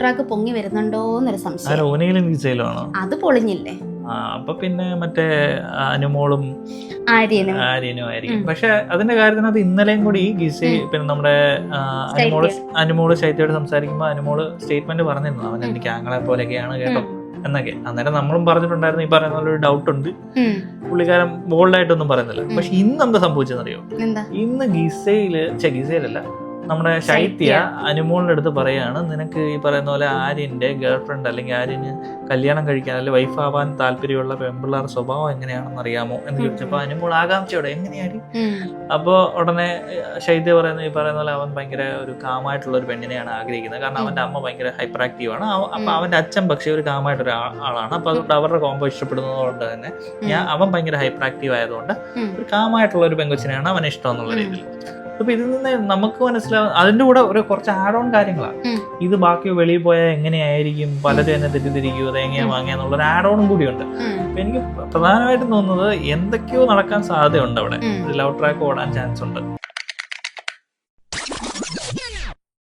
Track പൊങ്ങി വരുന്നുണ്ടോ എന്നൊരു സംശയം അത് പൊളിഞ്ഞില്ലേ? അപ്പൊ പിന്നെ മറ്റേ അനുമോളും ആര്യനും. ആര്യനും ആയിരിക്കും. പക്ഷെ അതിന്റെ അത് ഇന്നലെയും കൂടി ഗിസി പിന്നെ നമ്മുടെ അനുമോൾ അനുമോൾ ശൈത്യയോട് സംസാരിക്കുമ്പോൾ അനുമോൾ സ്റ്റേറ്റ്മെന്റ് പറഞ്ഞിരുന്നു. അവൻ എനിക്ക് ആങ്ങളെ പോലെയൊക്കെയാണ് കേട്ടോ എന്നൊക്കെ. അന്നേരം നമ്മളും പറഞ്ഞിട്ടുണ്ടായിരുന്നു ഈ പറയുന്ന ഒരു ഡൗട്ട് ഉണ്ട്. പുള്ളിക്കാരൻ ബോൾഡായിട്ടൊന്നും പറയുന്നില്ല. പക്ഷെ ഇന്ന് എന്താ സംഭവിച്ചെന്നറിയോ? ഇന്ന് ഗിസയിൽ ഗീസയിലല്ല. നമ്മുടെ ശൈത്യ അനുമോളിന്റെ അടുത്ത് പറയാണ് നിനക്ക് ഈ പറയുന്ന പോലെ ആര്യന്റെ ഗേൾ ഫ്രണ്ട് അല്ലെങ്കിൽ ആര്യന് കല്യാണം കഴിക്കാൻ അല്ലെങ്കിൽ വൈഫ് ആവാൻ താല്പര്യമുള്ള പെൺപിള്ളേർ സ്വഭാവം എങ്ങനെയാണെന്ന് അറിയാമോ? എന്ന് ചോദിച്ചപ്പോ അനുമോൾ ആകാംക്ഷയോടെ എങ്ങനെയാണ്. അപ്പോ ഉടനെ ശൈത്യ പറയുന്ന ഈ പറയുന്ന പോലെ അവൻ ഭയങ്കര ഒരു കാമായിട്ടുള്ള ഒരു പെണ്ണിനെയാണ് ആഗ്രഹിക്കുന്നത്. കാരണം അവന്റെ അമ്മ ഭയങ്കര ഹൈപ്പർ ആക്റ്റീവ് ആണ് അപ്പൊ അവന്റെ അച്ഛൻ പക്ഷേ ഒരു കാമായിട്ടൊരു ആളാണ്. അപ്പൊ അതുകൊണ്ട് അവരുടെ കോമ്പോ ഇഷ്ടപ്പെടുന്നതുകൊണ്ട് തന്നെ ഞാൻ അവൻ ഭയങ്കര ഹൈപ്പർ ആക്റ്റീവ് ആയതുകൊണ്ട് ഒരു കാമായിട്ടുള്ള ഒരു പെങ്കൊച്ചിനെയാണ് അവൻ ഇഷ്ടം എന്നുള്ള രീതിയിൽ. അപ്പൊ ഇതിൽ നിന്ന് നമുക്ക് മനസ്സിലാവും അതിന്റെ കൂടെ ഒരു കുറച്ച് ആഡ് ഓൺ കാര്യങ്ങളാണ് ഇത് ബാക്കി വെളിയിൽ പോയാൽ എങ്ങനെയായിരിക്കും? പലരും എന്നെ തെറ്റിദ്ധരിക്കുമോ അത് എങ്ങനെയാ വാങ്ങിയെന്നുള്ള ഒരു ആഡ് ഓണും കൂടിയുണ്ട്. അപ്പൊ എനിക്ക് പ്രധാനമായിട്ടും തോന്നുന്നത് എന്തൊക്കെയോ നടക്കാൻ സാധ്യതയുണ്ട് അവിടെ. ലവ് ട്രാക്ക് ഓടാൻ ചാൻസ് ഉണ്ട്.